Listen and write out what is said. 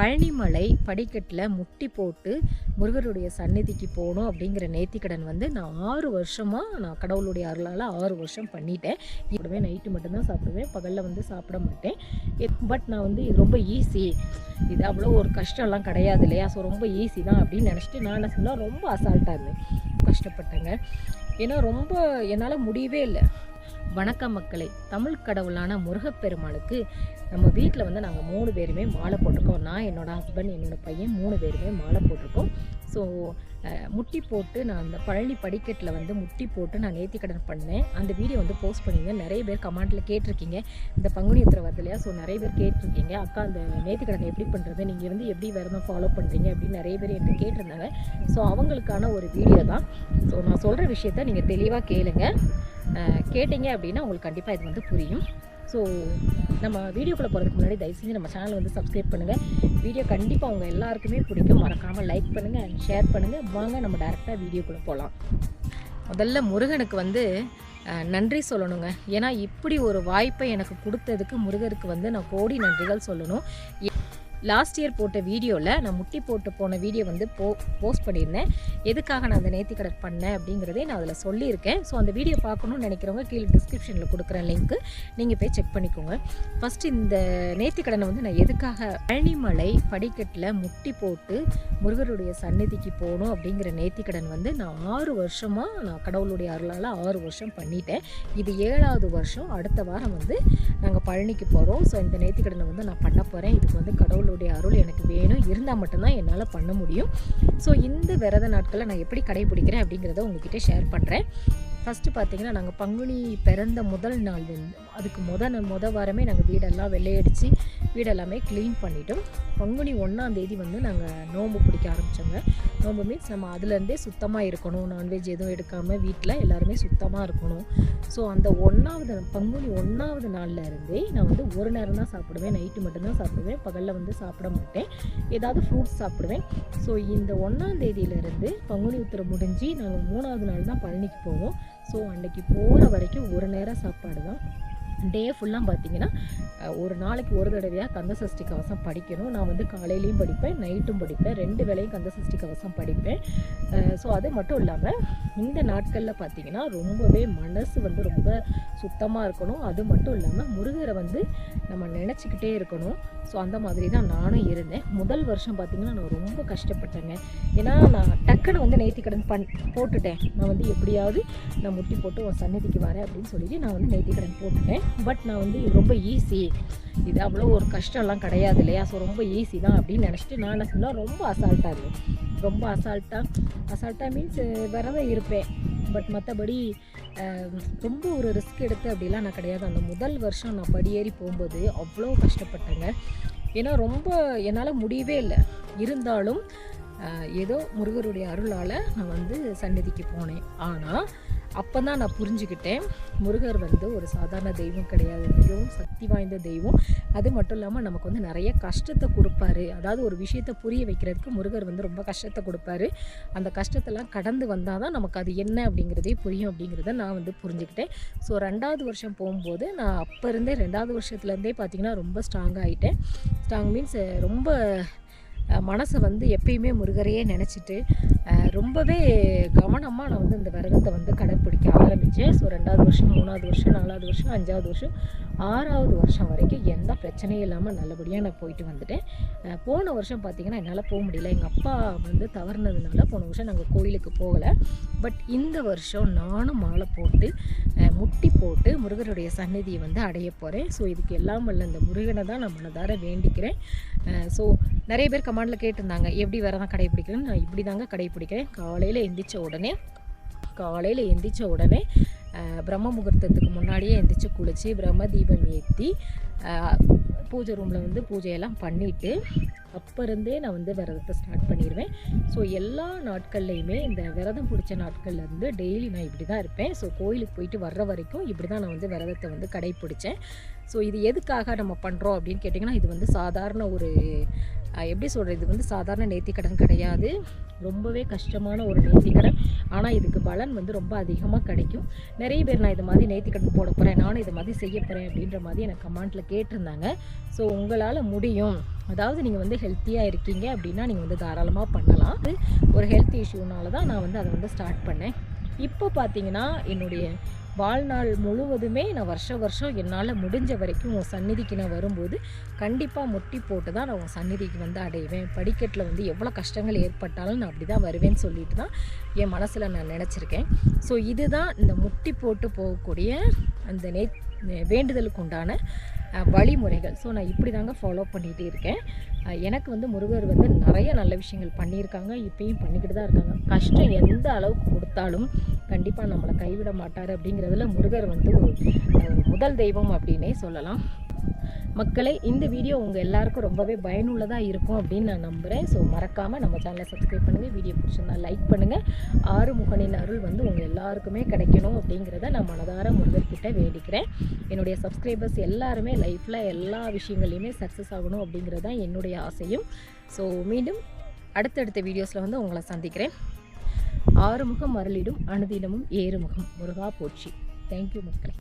பழனிமலை படிக்கட்டில் முட்டி போட்டு முருகருடைய சந்நிதிக்கு போகணும் அப்படிங்கிற நேர்த்திக்கடன் வந்து நான் ஆறு வருஷமாக நான் கடவுளுடைய அருளால் ஆறு வருஷம் பண்ணிட்டேன். இப்படிவே நைட்டு மட்டும்தான் சாப்பிடுவேன். பகலில் வந்து சாப்பிட மாட்டேன். பட் நான் வந்து இது ரொம்ப ஈஸி இது அவ்வளோ ஒரு கஷ்டம்லாம் கிடையாது இல்லையா? ஸோ ரொம்ப ஈஸி தான் அப்படின்னு நினச்சிட்டு நான் என்ன சொன்னால் ரொம்ப அசால்ட்டாக இருந்தேன். கஷ்டப்பட்டேங்க. ஏன்னா ரொம்ப என்னால் முடியவே இல்லை. வணக்கம் மக்களை. தமிழ் கடவுளான முருகப்பெருமானுக்கு நம்ம வீட்டில் வந்து நாங்கள் மூணு பேருமே மாலை போட்டிருக்கோம். நான் என்னோடய ஹஸ்பண்ட் என்னோடய பையன் மூணு பேருமே மாலை போட்டிருக்கோம். ஸோ முட்டி போட்டு நான் அந்த பழனி படிக்கட்டில் வந்து முட்டி போட்டு நான் நேர்த்திக்கடன் பண்ணேன். அந்த வீடியோ வந்து போஸ்ட் பண்ணியிருந்தேன். நிறைய பேர் கமெண்ட்டில் கேட்டிருக்கீங்க. இந்த பங்குனி உத்திர வருது இல்லையா? ஸோ நிறைய பேர் கேட்டிருக்கீங்க. அக்கா அந்த நேர்த்திக்கடன் எப்படி பண்ணுறது நீங்கள் வந்து எப்படி விரதம் ஃபாலோ பண்ணுறீங்க அப்படின்னு நிறைய பேர் என்கிட்ட கேட்டிருந்தாங்க. ஸோ அவங்களுக்கான ஒரு வீடியோ தான். ஸோ நான் சொல்கிற விஷயத்த நீங்கள் தெளிவாக கேளுங்க. கேட்டிங்க கேட்டீங்க அப்படின்னா உங்களுக்கு கண்டிப்பாக இது வந்து புரியும். ஸோ நம்ம வீடியோக்குள்ளே போகிறதுக்கு முன்னாடி தயவு செஞ்சு நம்ம சேனலை வந்து சப்ஸ்கிரைப் பண்ணுங்கள் வீடியோ கண்டிப்பாக உங்கள் எல்லாருக்குமே பிடிக்கும். மறக்காமல் லைக் பண்ணுங்கள் அண்ட் ஷேர் பண்ணுங்கள் வாங்க நம்ம டேரெக்டாக வீடியோக்குள்ளே போகலாம் முதல்ல முருகனுக்கு வந்து நன்றி சொல்லணுங்க. ஏன்னா இப்படி ஒரு வாய்ப்பை எனக்கு கொடுத்ததுக்கு முருகருக்கு வந்து நான் கோடி நன்றிகள் சொல்லணும். லாஸ்ட் இயர் போட்ட வீடியோவில் நான் முட்டி போட்டு போன வீடியோ வந்து போ போஸ்ட் பண்ணியிருந்தேன். எதுக்காக நான் அந்த நேர்த்திக்கடன் பண்ணேன் அப்படிங்கிறதே நான் அதில் சொல்லியிருக்கேன். ஸோ அந்த வீடியோ பார்க்கணும்னு நினைக்கிறவங்க கீழே டிஸ்கிரிப்ஷனில் கொடுக்குற லிங்க்கு நீங்கள் போய் செக் பண்ணிக்கோங்க. ஃபஸ்ட்டு இந்த நேர்த்திக்கடனை வந்து நான் எதுக்காக பழனிமலை படிக்கட்டில் முட்டி போட்டு முருகருடைய சந்நிதிக்கு போகணும் அப்படிங்கிற நேர்த்திக்கடன் வந்து நான் ஆறு வருஷமாக நான் கடவுளுடைய அருளால் ஆறு வருஷம் பண்ணிட்டேன். இது ஏழாவது வருஷம். அடுத்த வாரம் வந்து நாங்கள் பழனிக்கு போகிறோம் ஸோ இந்த நேர்த்திக்கடனை வந்து நான் பண்ண போகிறேன் இதுக்கு வந்து கடவுள் கடவுளுடைய அருள் எனக்கு வேணும் இருந்தால் மட்டும்தான் என்னால் பண்ண முடியும். ஸோ இந்த விரத நாட்களை நான் எப்படி கடைபிடிக்கிறேன் அப்படிங்கிறத உங்ககிட்ட ஷேர் பண்ணுறேன் ஃபஸ்ட்டு பார்த்தீங்கன்னா நாங்கள் பங்குனி பிறந்த முதல் நாள் வந்து அதுக்கு முத முத வாரமே நாங்கள் வீடெல்லாம் வெள்ளையடித்து வீடெல்லாமே க்ளீன் பண்ணிட்டோம். பங்குனி ஒன்றாம் தேதி வந்து நாங்கள் நோன்பு பிடிக்க ஆரம்பித்தோங்க நோன்பு மீன்ஸ் நம்ம அதுலேருந்தே சுத்தமாக இருக்கணும். நான்வெஜ் எதுவும் எடுக்காமல் வீட்டில் எல்லாருமே சுத்தமாக இருக்கணும். ஸோ அந்த ஒன்றாவது பங்குனி ஒன்றாவது நாள்ல இருந்தே நான் வந்து ஒரு நேரம் தான் சாப்பிடுவேன். நைட்டு மட்டும்தான் சாப்பிடுவேன். பகலில் வந்து சாப்பிட மாட்டேன். ஏதாவது ஃப்ரூட்ஸ் சாப்பிடுவேன். ஸோ இந்த ஒன்றாம் தேதியிலேருந்து பங்குனி உத்திரம் முடிஞ்சு நாங்கள் மூணாவது நாள் தான் பழனிக்கு போவோம். ஸோ அன்னைக்கு போகிற வரைக்கும் ஒரு நேரம் சாப்பாடு தான் டே ஃபுல்லாக பார்த்தீங்கன்னா ஒரு நாளைக்கு ஒரு தடவையாக கந்த சஷ்டி கவசம் படிக்கணும். நான் வந்து காலையிலையும் படிப்பேன் நைட்டும் படிப்பேன். ரெண்டு வேளையும் கந்த சஷ்டி கவசம் படிப்பேன். ஸோ அது மட்டும் இல்லாமல் இந்த நாட்களில் பார்த்தீங்கன்னா ரொம்பவே மனசு வந்து ரொம்ப சுத்தமாக இருக்கணும். அது மட்டும் இல்லாமல் முருகரை வந்து நம்ம நினச்சிக்கிட்டே இருக்கணும். ஸோ அந்த மாதிரி தான் நானும் இருந்தேன். முதல் வருஷம் பார்த்தீங்கன்னா நான் ரொம்ப கஷ்டப்பட்டேங்க. ஏன்னா நான் டக்குன்னு வந்து நேர்த்திக்கடன் பண் போட்டுட்டேன். நான் வந்து எப்படியாவது நான் முட்டி போட்டு உன் சந்நிதிக்கு வரேன் அப்படின்னு சொல்லிட்டு நான் வந்து நேர்த்திக்கடன் போட்டுட்டேன். பட் நான் வந்து இது ரொம்ப ஈஸி இது அவ்வளோ ஒரு கஷ்டம்லாம் கிடையாது இல்லையா? ஸோ ரொம்ப ஈஸி தான் அப்படின்னு நினச்சிட்டு நான் என்ன சொன்னால் ரொம்ப அசால்ட்டாக இருந்தேன் ரொம்ப அசால்ட்டாக அசால்ட்டாக மீன்ஸ் விரதம் இருப்பேன். பட் மற்றபடி ரொம்ப ஒரு ரிஸ்க் எடுத்து அப்படிலாம் நான் கிடையாது. அந்த முதல் வருஷம் நான் படியேறி போகும்போது அவ்வளோ கஷ்டப்பட்டேங்க. ஏன்னா ரொம்ப என்னால் முடியவே இல்லை. இருந்தாலும் ஏதோ முருகருடைய அருளால் நான் வந்து சந்நிதிக்கு போனேன். ஆனால் அப்போ தான் நான் புரிஞ்சுக்கிட்டேன். முருகர் வந்து ஒரு சாதாரண தெய்வம் கிடையாது. மிகவும் சக்தி வாய்ந்த தெய்வம். அது மட்டும் இல்லாமல் நமக்கு வந்து நிறைய கஷ்டத்தை கொடுப்பாரு. அதாவது ஒரு விஷயத்தை புரிய வைக்கிறதுக்கு முருகர் வந்து ரொம்ப கஷ்டத்தை கொடுப்பாரு. அந்த கஷ்டத்தெல்லாம் கடந்து வந்தால் தான் நமக்கு அது என்ன அப்படிங்கிறதே புரியும் அப்படிங்கிறத நான் வந்து புரிஞ்சுக்கிட்டேன். ஸோ ரெண்டாவது வருஷம் போகும்போது நான் அப்போ இருந்தே ரெண்டாவது வருஷத்துலேருந்தே பார்த்தீங்கன்னா ரொம்ப ஸ்ட்ராங் ஆகிட்டேன் ஸ்ட்ராங் மீன்ஸ் ரொம்ப மனசை வந்து எப்பயுமே முருகரையே நினச்சிட்டு ரொம்பவே கவனமாக நான் வந்து இந்த விரதத்தை வந்து கடைப்பிடிக்க ஆரம்பித்தேன் ஸோ ரெண்டாவது வருஷம் மூணாவது வருஷம் நாலாவது வருஷம் அஞ்சாவது வருஷம் ஆறாவது வருஷம் வரைக்கும் எந்த பிரச்சனையும் இல்லாமல் நல்லபடியாக நான் போயிட்டு வந்துட்டேன். போன வருஷம் பார்த்திங்கன்னா என்னால் போக முடியல. எங்கள் அப்பா வந்து தவறுனதுனால போன வருஷம் நாங்கள் கோயிலுக்கு போகலை. பட் இந்த வருஷம் நானும் மாலை போட்டு முட்டி போட்டு முருகருடைய சந்நிதியை வந்து அடைய போகிறேன் ஸோ இதுக்கு எல்லாம் இல்லை இந்த முருகனை தான் நான் மனதார வேண்டிக்கிறேன். ஸோ நிறைய பேர் கமாண்டில் கேட்டிருந்தாங்க எப்படி வேறு தான் கடைப்பிடிக்கிறேன்னு நான் இப்படி தாங்க கடைப்பிடிக்கிறேன் காலையில் எந்திரிச்ச உடனே காலையில் எந்திரிச்ச உடனே பிரம்ம முகூர்த்தத்துக்கு முன்னாடியே எந்திரிச்சு குளித்து பிரம்ம தீபம் ஏற்றி பூஜை ரூமில் வந்து பூஜையெல்லாம் பண்ணிவிட்டு அப்போ இருந்தே நான் வந்து விரதத்தை ஸ்டார்ட் பண்ணிடுவேன் ஸோ எல்லா நாட்கள்லையுமே இந்த விரதம் பிடிச்ச நாட்கள்ல இருந்து டெய்லி நான் இப்படி தான் இருப்பேன். ஸோ கோயிலுக்கு போயிட்டு வர்ற வரைக்கும் இப்படி தான் நான் வந்து விரதத்தை வந்து கடைப்பிடிச்சேன். ஸோ இது எதுக்காக நம்ம பண்ணுறோம் அப்படின்னு கேட்டிங்கன்னா இது வந்து சாதாரண ஒரு எப்படி சொல்கிறது இது வந்து சாதாரண நேர்த்திக்கடன் கிடையாது. ரொம்பவே கஷ்டமான ஒரு நேர்த்திக்கடன். ஆனால் இதுக்கு பலன் வந்து ரொம்ப அதிகமாக கிடைக்கும். நிறைய பேர் நான் இது மாதிரி நேர்த்திக்கடன் போட போகிறேன் நானும் இது மாதிரி செய்ய போகிறேன் அப்படின்ற மாதிரி எனக்கு கமெண்ட்டில் கேட்டிருந்தாங்க. ஸோ உங்களால் முடியும். அதாவது நீங்கள் வந்து ஹெல்த்தியாக இருக்கீங்க அப்படின்னா நீங்கள் வந்து தாராளமாக பண்ணலாம். அது ஒரு ஹெல்த் இஷ்யூனால தான் நான் வந்து அதை வந்து ஸ்டார்ட் பண்ணேன். இப்போ பார்த்தீங்கன்னா என்னுடைய வாழ்நாள் முழுவதுமே நான் வருஷம் வருஷம் என்னால் முடிஞ்ச வரைக்கும் உன் சந்நிதிக்கு நான் வரும்போது கண்டிப்பாக முட்டி போட்டு தான் நான் உன் சந்நிதிக்கு வந்து அடைவேன். படிக்கட்டில் வந்து எவ்வளோ கஷ்டங்கள் ஏற்பட்டாலும் நான் அப்படி தான் வருவேன்னு சொல்லிட்டு தான் என் மனசில் நான் நினச்சிருக்கேன். ஸோ இதுதான் இந்த முட்டி போட்டு போகக்கூடிய அந்த நே வேண்டுதலுக்கு உண்டான வழிமுறைகள். ஸோ நான் இப்படி தாங்க ஃபாலோ பண்ணிகிட்டே இருக்கேன் எனக்கு வந்து முருகர் வந்து நிறைய நல்ல விஷயங்கள் பண்ணியிருக்காங்க. இப்பயும் பண்ணிக்கிட்டு தான் இருக்காங்க. கஷ்டம் எந்த அளவுக்கு கொடுத்தாலும் கண்டிப்பாக நம்மளை கைவிட மாட்டார் அப்படிங்கிறதுல முருகர் வந்து ஒரு முதல் தெய்வம் அப்படின்னே சொல்லலாம். மக்களே இந்த வீடியோ உங்கள் எல்லாருக்கும் ரொம்பவே பயனுள்ளதாக இருக்கும் அப்படின்னு நான் நம்புகிறேன் ஸோ மறக்காமல் நம்ம சேனலை சப்ஸ்கிரைப் பண்ணுங்கள் வீடியோ பிடிச்சிருந்தா லைக் பண்ணுங்கள் ஆறு முகனின் அருள் வந்து உங்கள் எல்லாருக்குமே கிடைக்கணும் அப்படிங்கிறத நான் மனதார முருகர்கிட்ட வேண்டிக்கிறேன். என்னுடைய சப்ஸ்கிரைபர்ஸ் எல்லாருமே லைஃப்பில் எல்லா விஷயங்களையுமே சக்ஸஸ் ஆகணும் அப்படிங்கிறது தான் என்னுடைய ஆசையும். ஸோ மீண்டும் அடுத்தடுத்த வீடியோஸில் வந்து உங்களை சந்திக்கிறேன். ஆறுமுகம் அருளிடும் அனுதினமும் ஏறுமுகம். முருகா போற்றி. தேங்க்யூ மக்களே.